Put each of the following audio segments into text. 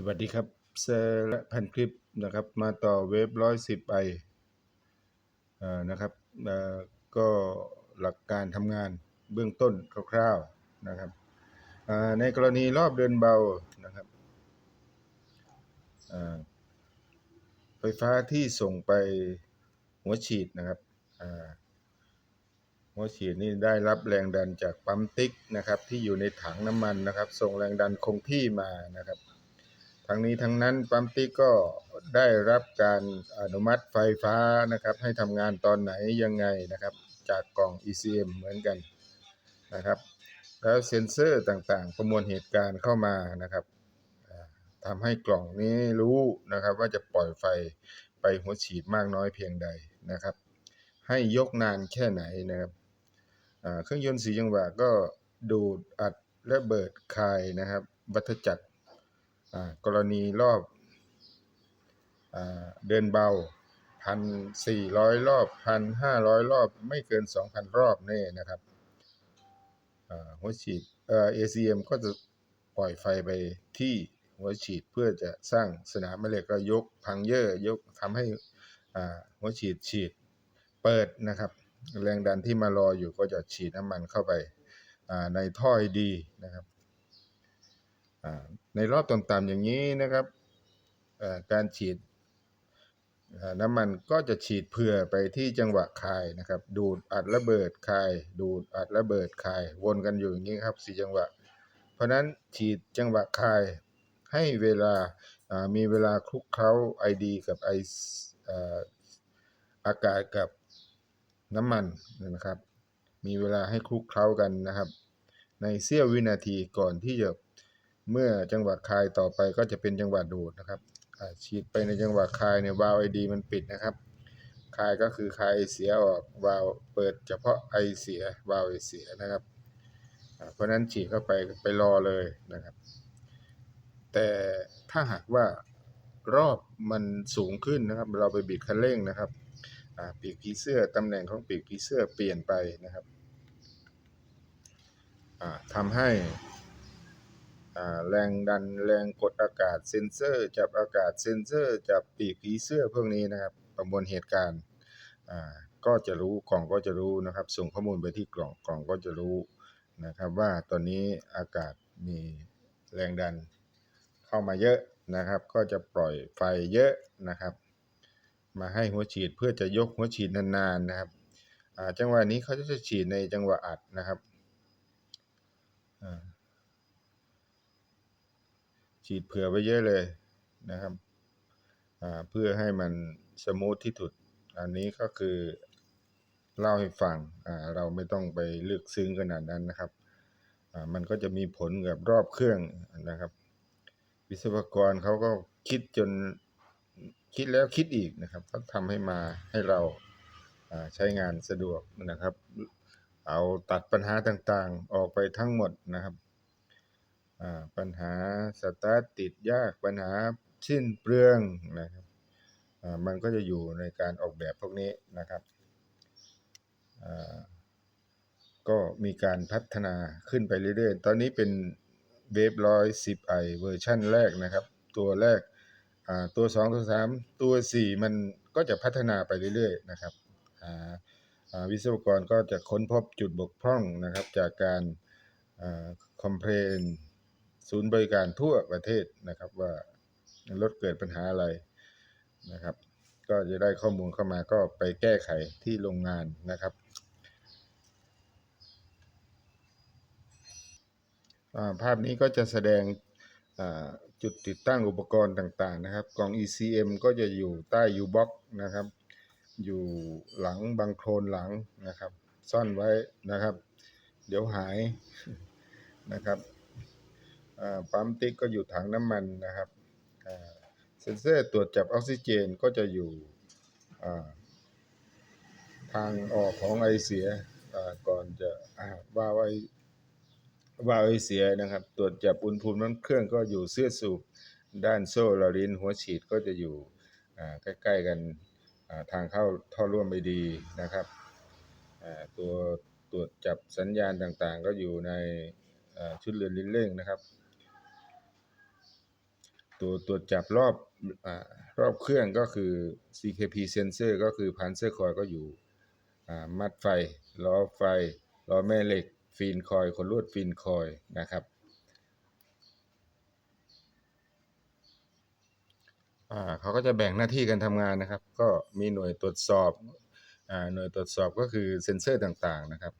สวัสดีครับเซอร์และพันคลิปนะครับ มาต่อเว็บร้อยสิบไอนะครับก็หลักการทำงานเบื้องต้นคร่าวๆนะครับในกรณีรอบเดินเบานะครับไฟฟ้าที่ส่งไปหัวฉีดนะครับหัวฉีดนี่ได้รับแรงดันจากปั๊มติ๊กนะครับ ที่อยู่ในถังน้ำมันนะครับ ส่งแรงดันคงที่มานะครับ ทั้งนี้ทั้งนั้นปั๊มติ๊กก็ได้รับการอนุมัติไฟฟ้านะครับ ให้ทำงานตอนไหนยังไงนะครับ จากกล่อง ECM เหมือนกันนะครับแล้วเซ็นเซอร์ต่างๆ ประมวลเหตุการณ์เข้ามานะครับทำให้กล่องนี้รู้นะครับ ว่าจะปล่อยไฟไปหัวฉีดมากน้อยเพียงใดนะครับ ให้ยกนานแค่ไหนนะครับเครื่องยนต์สีจังหวะก็ดูดอัดและเบิดคายนะครับวัฏจักร กรณีรอบอเดินเบาพันสี่ร้อยรอบพันห้าร้อยรอบไม่เกินสองพันรอบนี่นะครับหัวฉีดเอ่อ ACM ก็จะปล่อยไฟไปที่หัวฉีดเพื่อจะสร้างสนามแม่เหล็กก็ยกพังเยอะยกทำให้หัวฉีดฉีดเปิดนะครับ แรงดันที่มารออยู่ก็จะฉีดน้ำมันเข้าไปในท่อดีนะครับ ในรอบต่ำๆอย่างนี้นะครับการฉีดน้ำมันก็จะฉีดเผื่อไปที่จังหวะคายนะครับ ดูดอัดระเบิดคาย ดูดอัดระเบิดคายวนกันอยู่อย่างนี้ครับสี่จังหวะ เพราะนั้นฉีดจังหวะคายให้เวลามีเวลาคลุกเคล้าไอดีกับไออากาศกับน้ำมันนะครับ มีเวลาให้คลุกเคล้ากันนะครับ ในเสี้ยววินาทีก่อนที่จะ เมื่อจังหวะคายต่อไปก็จะเป็นจังหวะดูดนะครับฉีดไปในจังหวะคายเนี่ยวาล์วไอดีมันปิดนะครับคายก็คือคายไอเสียออกวาล์วเปิดเฉพาะไอเสียวาล์วไอเสียนะครับ เพราะนั้นฉีดเข้าไปไปรอเลยนะครับ แต่ถ้าหากว่ารอบมันสูงขึ้นนะครับ เราไปบิดคันเร่งนะครับปีกผีเสื้อตำแหน่งของปีกผีเสื้อเปลี่ยนไปนะครับทำให้ แรงดันแรงกดอากาศเซ็นเซอร์จับอากาศเซ็นเซอร์จับปีกผีเสื้อพวกนี้นะครับ ประมวลเหตุการณ์ก็จะรู้กล่องก็จะรู้นะครับ ส่งข้อมูลไปที่กล่องกล่องก็จะรู้นะครับว่าตอนนี้อากาศมีแรงดันเข้ามาเยอะนะครับ ก็จะปล่อยไฟเยอะนะครับ มาให้หัวฉีดเพื่อจะยกหัวฉีดนานๆนะครับจังหวะนี้เขาจะฉีดในจังหวะอัดนะครับ ฉีดเผื่อไว้เยอะเลยนะครับเพื่อให้มันสมูทที่สุด อันนี้ก็คือเล่าให้ฟังเราไม่ต้องไปลึกซึ้งขนาดนั้นนะครับ มันก็จะมีผลกับรอบเครื่องนะครับ วิศวกรเขาก็คิดจนคิดแล้วคิดอีกนะครับเขาทำให้มาให้เราใช้งานสะดวกนะครับ เอาตัดปัญหาต่างๆ ออกไปทั้งหมดนะครับ ปัญหาสตาร์ทติดยากปัญหาสิ้นเปลืองนะครับมันก็จะอยู่ในการออกแบบพวกนี้นะครับ ก็มีการพัฒนาขึ้นไปเรื่อยๆ ตอนนี้เป็นเวฟร้อยสิบไอเวอร์ชันแรกนะครับ ตัวแรกตัวสองตัวสามตัวสี่มันก็จะพัฒนาไปเรื่อยๆนะครับอวิศวกรก็จะค้นพบจุดบกพร่องนะครับ จากการคอมเพลน ศูนย์บริการทั่วประเทศนะครับว่ารถเกิดปัญหาอะไรนะครับ ก็จะได้ข้อมูลเข้ามาก็ไปแก้ไขที่โรงงานนะครับภาพนี้ก็จะแสดงจุดติดตั้งอุปกรณ์ต่างๆนะครับ กล่อง ECM ก็จะอยู่ใต้ U-box นะครับ อยู่หลังบังโคลนหลังนะครับ ซ่อนไว้นะครับ เดี๋ยวหายนะครับ ปั๊มติ๊กก็อยู่ถังน้ำมันนะครับเซ็นเซอร์ตรวจจับออกซิเจนก็จะอยู่ทางออกของไอเสียก่อนจะอ่าวาล์วไอวาวไอเสียนะครับ ตรวจจับอุณหภูมิน้ำเครื่องก็อยู่เสื้อสูบด้านโซ่ลารินหัวฉีดก็จะอยู่ใกล้ ๆ กันทางเข้าท่อร่วมไม่ดีนะครับตัวตรวจจับสัญญาณต่างๆ ก็อยู่ในชุดเรือนลิ้นเร่งนะครับ ตัวตรวจจับรอบอรอบเครื่องก็คือ CKP sensor ก็คือพันเซอร์คอยก็อยู่มัดไฟ ล้อไฟ ล้อแม่เหล็กฟีนคอยคนลวดฟีนคอยนะครับเขาก็จะแบ่งหน้าที่กันทำงานนะครับ ก็มีหน่วยตรวจสอบอหน่วยตรวจสอบก็คือเซ็นเซอร์ต่างๆนะครับ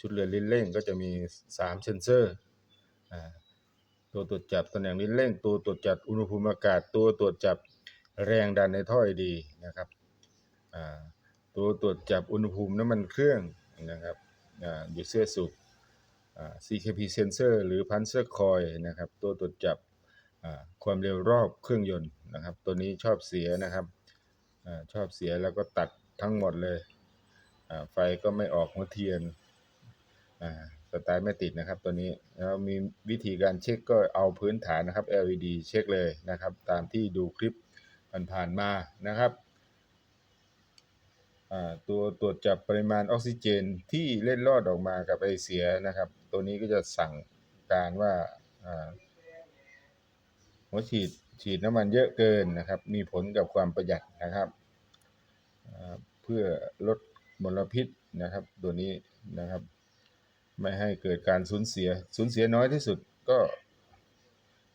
ชุดเรือลิ้นเร่งก็จะมี 3 เซ็นเซอร์ ตัวตรวจจับตำแหน่งลิ้เร่งตัวตรวจจับอุณหภูมิอากาศ ตัวตรวจจับแรงดันในท่อไอดีนะครับตัวตรวจจับอุณหภูมิน้ำมันเครื่องนะครับอยู่เสื้อสูบ CKP sensor หรือ Panzer coil นะครับ ตัวตรวจจับความเร็วรอบเครื่องยนต์นะครับ ตัวนี้ชอบเสียนะครับอชอบเสียแล้วก็ตัดทั้งหมดเลย ไฟก็ไม่ออกหัวเทียน สตาร์ทไม่ติดนะครับตัวนี้แล้วมีวิธีการเช็คก็เอาพื้นฐานนะครับ LED เช็คเลยนะครับ ตามที่ดูคลิปผ่านๆมานะครับตัวตรวจจับปริมาณออกซิเจนที่เล่นรอดออกมากับไอเสียนะครับ ตัวนี้ก็จะสั่งการว่าหัวฉีดฉีดน้ำมันเยอะเกินนะครับ มีผลกับความประหยัดนะครับเพื่อลดมลพิษนะครับ ตัวนี้นะครับ ไม่ให้เกิดการสูญเสีย สูญเสียน้อยที่สุดก็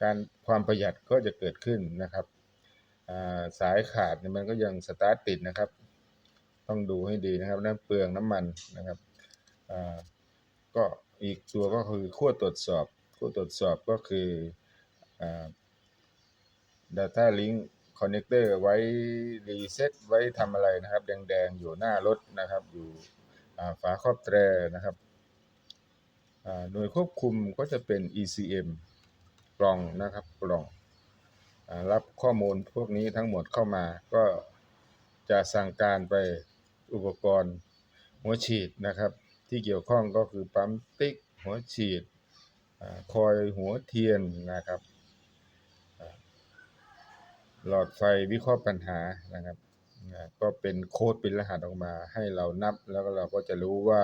การความประหยัดก็จะเกิดขึ้นนะครับสายขาดเนี่ยมันก็ยังสตาร์ทติดนะครับ ต้องดูให้ดีนะครับนั่นเปลืองน้ำมันนะครับก็อีกตัวก็คือขั้วตรวจสอบขั้วตรวจสอบก็คืออ Data Link Connector ไว้รีเซ็ตไว้ทำอะไรนะครับ แดงๆ อยู่หน้ารถนะครับ อยู่ฝาครอบแตรนะครับ หน่วยควบคุมก็จะเป็น ECM กล่องนะครับกล่องอรับข้อมูลพวกนี้ทั้งหมดเข้ามาก็จะสั่งการไปอุปกรณ์หัวฉีดนะครับ ที่เกี่ยวข้องก็คือปั๊มติ๊กหัวฉีดอคอยหัวเทียนนะครับ หลอดไฟวิเคราะห์ปัญหานะครับก็เป็นโค้ดเป็นรหัสออกมาให้เรานับแล้วก็เราก็จะรู้ว่า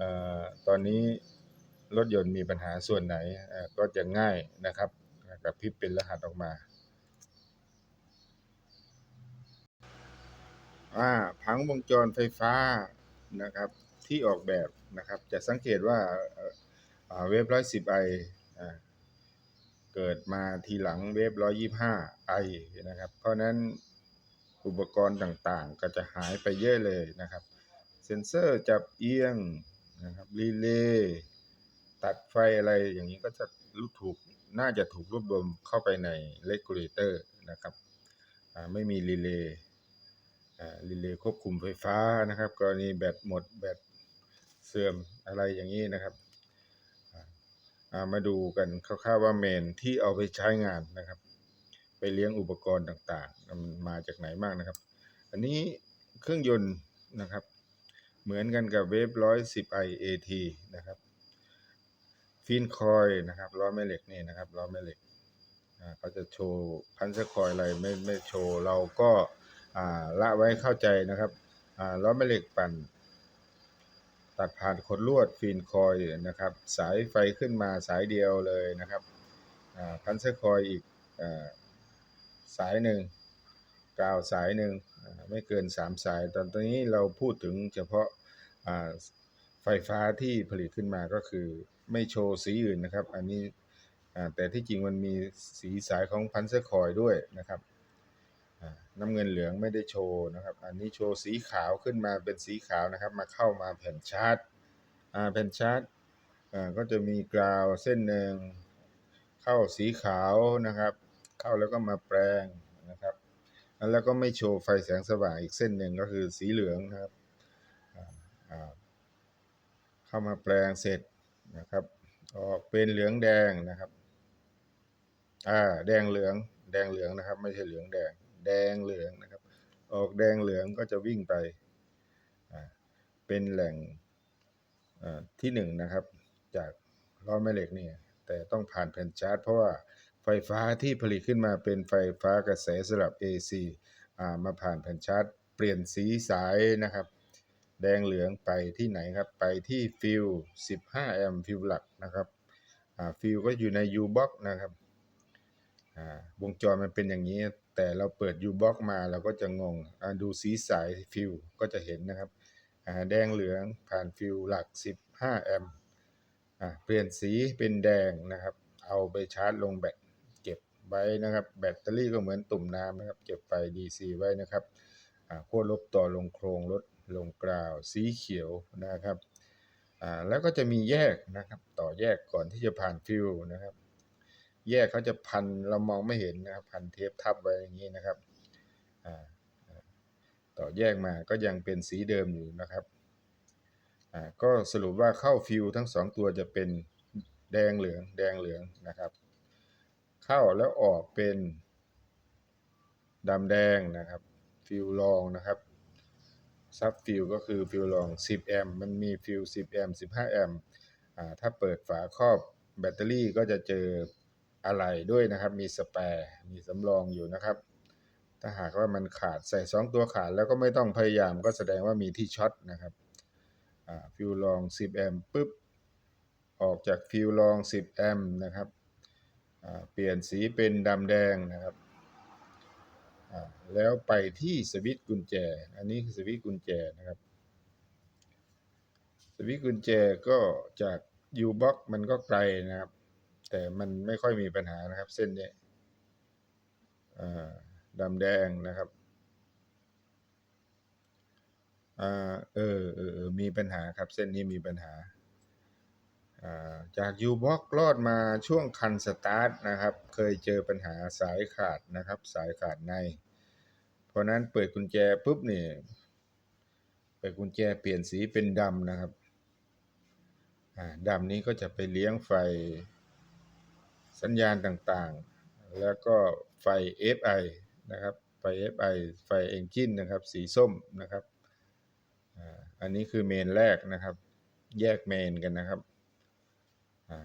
ออตอนนี้ รถยนต์มีปัญหาส่วนไหนก็จะง่ายนะครับกับพิบเป็นรหัสออกมาอ่าผังวงจรไฟฟ้านะครับที่ออกแบบนะครับ จะสังเกตว่าเวฟร้อยสิบไอเกิดมาทีหลังเวฟ125ไอนะครับ เพราะนั้นอุปกรณ์ต่างๆ ก็จะหายไปเยอะเลยนะครับ เซ็นเซอร์จับเอียงนะครับรีเลย์ ตัดไฟอะไรอย่างนี้ก็จะรู้ถูกน่าจะถูกรวบรวมเข้าไปในเลกูเลเตอร์นะครับไม่มีรีเลย์อ่ารีเลย์ควบคุมไฟฟ้านะครับ กรณีแบตหมดแบตเสื่อมอะไรอย่างนี้นะครับมาดูกันคร่าวๆว่าเมนที่เอาไปใช้งานนะครับ ไปเลี้ยงอุปกรณ์ต่างๆมันมาจากไหนบ้างนะครับ อันนี้เครื่องยนต์นะครับ เหมือนกันกับเวฟร้อยสิบไอเอทีนะครับ ฟินคอยนะครับล้อแม่เหล็กนี่นะครับล้อแม่เหล็กเขาจะโชว์พันสคอยอะไรไม่ไม่โชว์เราก็ละไว้เข้าใจนะครับล้อแม่เหล็กปั่น ตัดผ่านขดลวดฟีนคอยนะครับ สายไฟขึ้นมาสายเดียวเลยนะครับพันเซอร์คอยอีกอสายหนึ่งกาวสายหนึ่งไม่เกิน 3 สาย ตอนนี้เราพูดถึงเฉพาะาไฟฟ้าที่ผลิตขึ้นมาก็คือ ไม่โชว์สีอื่นนะครับ อันนี้แต่ที่จริงมันมีสีสายของพันเซอร์คอยด้วยนะครับน้ำเงินเหลืองไม่ได้โชว์นะครับ อันนี้โชว์สีขาวขึ้นมาเป็นสีขาวนะครับ มาเข้ามาแผ่นชาร์จแผ่นชาร์จก็จะมีกราวเส้นหนึ่งเข้าสีขาวนะครับ เข้าแล้วก็มาแปลงนะครับแล้วก็ไม่โชว์ไฟแสงสว่างอีกเส้นหนึ่งก็คือสีเหลืองนะครับเข้ามาแปลงเสร็จ นะครับ ออกเป็นเหลืองแดงนะครับ อ่า แดงเหลือง แดงเหลืองนะครับ ไม่ใช่เหลืองแดง แดงเหลืองนะครับ ออกแดงเหลืองก็จะวิ่งไป อ่า เป็นแหล่งอ่าที่หนึ่งนะครับ จากล้อแม่เหล็กนี่แต่ต้องผ่านแผ่นชาร์จ เพราะว่าไฟฟ้าที่ผลิตขึ้นมาเป็นไฟฟ้ากระแสสลับ AC อ่ามาผ่านแผ่นชาร์จ เปลี่ยนสีสายนะครับ แดงเหลืองไปที่ไหนครับ ไปที่ฟิล15 แอมป์ฟิลหลักนะครับฟิลก็อยู่ใน U box นะครับวงจรมันเป็นอย่างนี้ แต่เราเปิด U-Box มาเราก็จะงงดูสีสายฟิวก็จะเห็นนะครับแดงเหลืองผ่านฟิวหลัก 15 แอมป์เปลี่ยนสีเป็นแดงนะครับ เอาไปชาร์จลงแบตเก็บไว้นะครับ แบตเตอรี่ก็เหมือนตุ่มน้ำนะครับ เก็บไฟ DC ไว้นะครับอ่าขั้วลบต่อลงโครงลด ลงกราวสีเขียวนะครับแล้วก็จะมีแยกนะครับ ต่อแยกก่อนที่จะผ่านฟิวนะครับ แยกเขาจะพันเรามองไม่เห็นนะครับพันเทปทับไว้อย่างนี้นะครับต่อแยกมาก็ยังเป็นสีเดิมอยู่นะครับก็สรุปว่าเข้าฟิวทั้งสองตัวจะเป็นแดงเหลืองแดงเหลืองนะครับ เข้าแล้วออกเป็นดำแดงนะครับ ฟิวรองนะครับ ซับฟิวก็คือฟิวรอง 10 แอมป์มันมีฟิว 10 แอมป์ 15 แอมป์อ่าถ้าเปิดฝาครอบแบตเตอรี่ก็จะเจออะไหล่ด้วยนะครับ มีสแปร์มีสำรองอยู่นะครับ ถ้าหากว่ามันขาดใส่ 2 ตัวขาดแล้วก็ไม่ต้องพยายามก็แสดงว่ามีที่ช็อตนะครับอ่าฟิวรอง 10 แอมป์ปุ๊บ ออกจากฟิวรอง 10 แอมป์นะครับอ่าเปลี่ยนสีเป็นดำแดงนะครับ แล้วไปที่สวิตช์กุญแจ อันนี้คือสวิตช์กุญแจนะครับ สวิตช์กุญแจก็จาก U-Box มันก็ไกลนะครับ แต่มันไม่ค่อยมีปัญหานะครับ เส้นนี้ดำแดงนะครับอเออเออเออมีปัญหาครับ เส้นนี้มีปัญหา อ่าจาก U-Box รอดมาช่วงคันสตาร์ทนะครับ เคยเจอปัญหาสายขาดนะครับ สายขาดใน เพราะนั้นเปิดกุญแจปุ๊บนี่เปิดกุญแจเปลี่ยนสีเป็นดำนะครับดำนี้ก็จะไปเลี้ยงไฟสัญญาณต่างๆ แล้วก็ไฟ FI นะครับไฟ FI ไฟ Engine นะครับ สีส้มนะครับอันนี้คือเมนแรกนะครับ แยกเมนกันนะครับ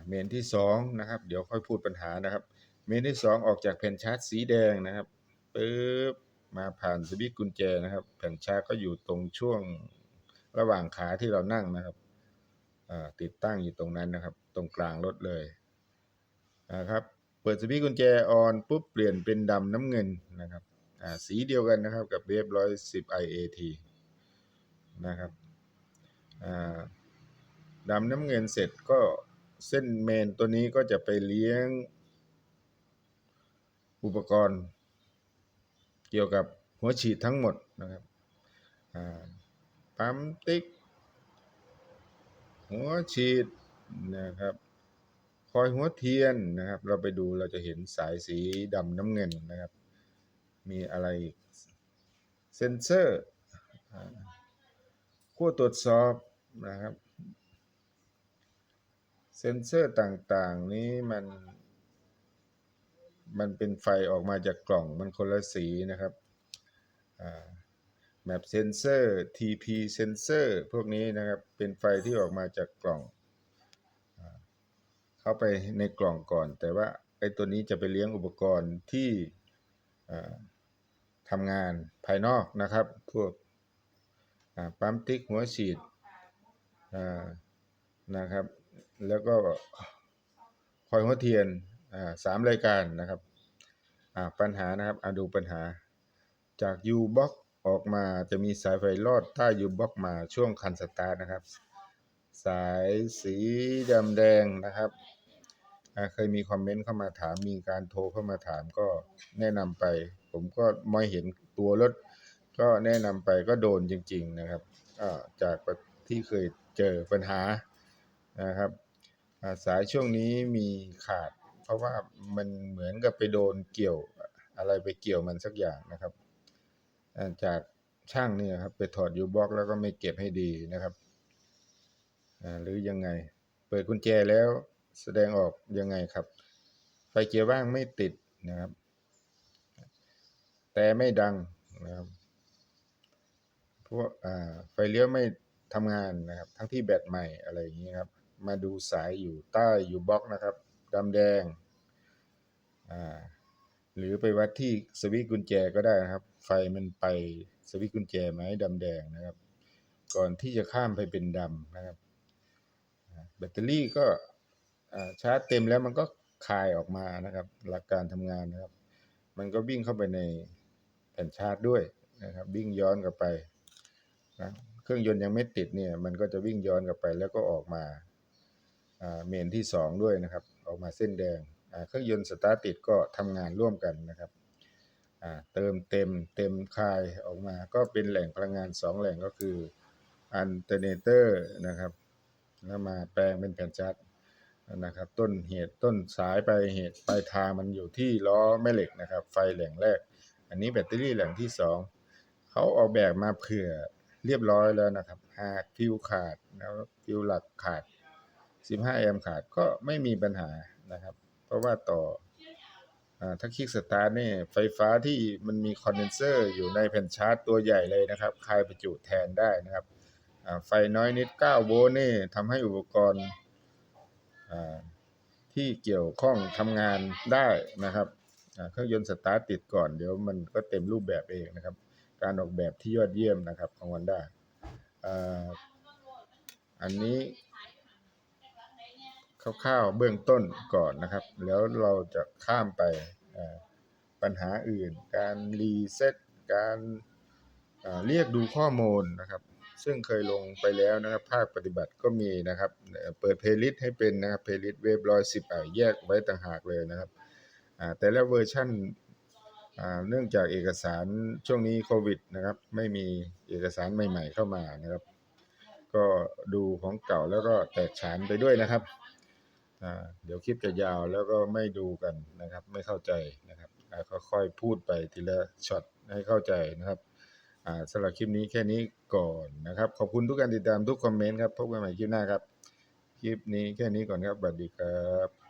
เมนที่2นะครับ เดี๋ยวค่อยพูดปัญหานะครับ เมนที่ 2 ออกจากแผ่นชาร์จสีแดงนะครับปึ๊บมาผ่านสวิตช์กุญแจนะครับ แผ่นชาร์จก็อยู่ตรงช่วงระหว่างขาที่เรานั่งนะครับติดตั้งอยู่ตรงนั้นนะครับ ตรงกลางรถเลยนะครับ เปิดสวิตช์กุญแจออนปุ๊บเปลี่ยนเป็นดำน้ำเงินนะครับสีเดียวกันนะครับกับเวฟร้อยสิบ IAT นะครับอ่าดำน้ำเงินเสร็จก็ เส้นเมนตัวนี้ก็จะไปเลี้ยง อุปกรณ์ เกี่ยวกับหัวฉีดทั้งหมดนะครับปั๊มติ๊ก หัวฉีดนะครับ คอยหัวเทียนนะครับ เราไปดูเราจะเห็นสายสีดำน้ำเงินนะครับ มีอะไรเซนเซอร์ขั้วตรวจสอบนะครับ เซนเซอร์ต่างๆ นี้มัน มันเป็นไฟออกมาจากกล่องมันคนละสีนะครับแมปเซนเซอร์ TP เซนเซอร์พวกนี้นะครับ เป็นไฟที่ออกมาจากกล่องอเข้าไปในกล่องก่อน แต่ว่าไอ้ตัวนี้จะไปเลี้ยงอุปกรณ์ที่ทำงานภายนอกนะครับ พวกปั๊มติ๊กหัวฉีดนะครับ แล้วก็คอยหัวเทียนอ่าสามรายการนะครับอ่าปัญหานะครับอาดูปัญหา จาก U-Box ออกมาจะมีสายไฟลอดใต้ U-Box มาช่วงคันสตาร์ทนะครับ สายสีดำแดงนะครับเคยมีคอมเมนต์เข้ามาถาม มีการโทรเข้ามาถามก็แนะนำไป ผมก็ไม่เห็นตัวรถ ก็แนะนำไปก็โดนจริง ๆนะครับจากที่เคยเจอปัญหานะครับ สายช่วงนี้มีขาด เพราะว่ามันเหมือนกับไปโดนเกี่ยวอะไรไปเกี่ยวมันสักอย่างนะครับ จากช่างเนี่ยครับไปถอดยูบ็อกแล้วก็ไม่เก็บให้ดีนะครับหรือยังไง เปิดกุญแจแล้วแสดงออกยังไงครับ ไฟเกียร์ว่างไม่ติดนะครับ แต่ไม่ดังนะครับพวกไฟเลี้ยวไม่ทำงานนะครับ ทั้งที่แบตใหม่อะไรอย่างนี้ครับ มาดูสายอยู่ใต้อยู่บล็อกนะครับดำแดงอ่าหรือไปวัดที่สวิตกุญแจก็ได้นะครับ ไฟมันไปสวิตกุญแจไหมดำแดงนะครับ ก่อนที่จะข้ามไปเป็นดำนะครับ แบตเตอรี่ก็ชาร์จเต็มแล้วมันก็คายออกมานะครับ หลักการทำงานนะครับ มันก็วิ่งเข้าไปในแผ่นชาร์จด้วยนะครับ วิ่งย้อนกลับไปนะเครื่องยนต์ยังไม่ติดเนี่ย มันก็จะวิ่งย้อนกลับไปแล้วก็ออกมา เมนที่ 2 ด้วยนะครับ ออกมาเส้นแดงเครื่องยนต์สตาร์ติดก็ทำงานร่วมกันนะครับเติมเต็มเต็มคายออกมาก็เป็นแหล่งพลังงาน 2 แหล่งก็คืออันเทอร์เนเตอร์นะครับแล้วมาแปลงเป็นแผ่นชาร์จนะครับต้นเหตุต้นสายไปเหตุปลายทางมันอยู่ที่ล้อแม่เหล็กนะครับ ไฟแหล่งแรก อันนี้แบตเตอรี่แหล่งที่สองเขาออกแบบมาเผื่อเรียบร้อยแล้วนะครับหากฟิวขาดแล้วฟิวหลักขาด 15 แอมป์ขาดก็ไม่มีปัญหานะครับ เพราะว่าต่ออถ้าคลิกสตาร์ทนี่ไฟฟ้าที่มันมีคอนเดนเซอร์อยู่ในแผ่นชาร์จตัวใหญ่เลยนะครับ คายประจุแทนได้นะครับ ไฟน้อยนิด 9 โวลต์นี่ทำให้อุปกรณ์ที่เกี่ยวข้องทำงานได้นะครับเครื่องยนต์สตาร์ทติดก่อนเดี๋ยวมันก็เต็มรูปแบบเองนะครับ การออกแบบที่ยอดเยี่ยมนะครับของ Honda อ่าอันนี้ คร่าวๆเบื้องต้นก่อนนะครับ แล้วเราจะข้ามไปปัญหาอื่น การรีเซ็ตการเรียกดูข้อมูลนะครับ ซึ่งเคยลงไปแล้วนะครับ ภาคปฏิบัติก็มีนะครับ เปิดเพลย์ลิสต์ให้เป็นนะครับเพลย์ลิสต์เว็บร้อยสิบแยกไว้ต่างหากเลยนะครับแต่ละเวอร์ชันอ่าเนื่องจากเอกสารช่วงนี้โควิดนะครับ ไม่มีเอกสารใหม่ ๆ เข้ามานะครับ ก็ดูของเก่าแล้วก็แตกฉานไปด้วยนะครับ เดี๋ยวคลิปจะยาวแล้วก็ไม่ดูกันนะครับ ไม่เข้าใจนะครับค่อยๆพูดไปทีละช็อตให้เข้าใจนะครับสำหรับคลิปนี้แค่นี้ก่อนนะครับ ขอบคุณทุกการติดตามทุกคอมเมนต์ครับพบกันใหม่คลิปหน้าครับ คลิปนี้แค่นี้ก่อนครับสวัสดีครับ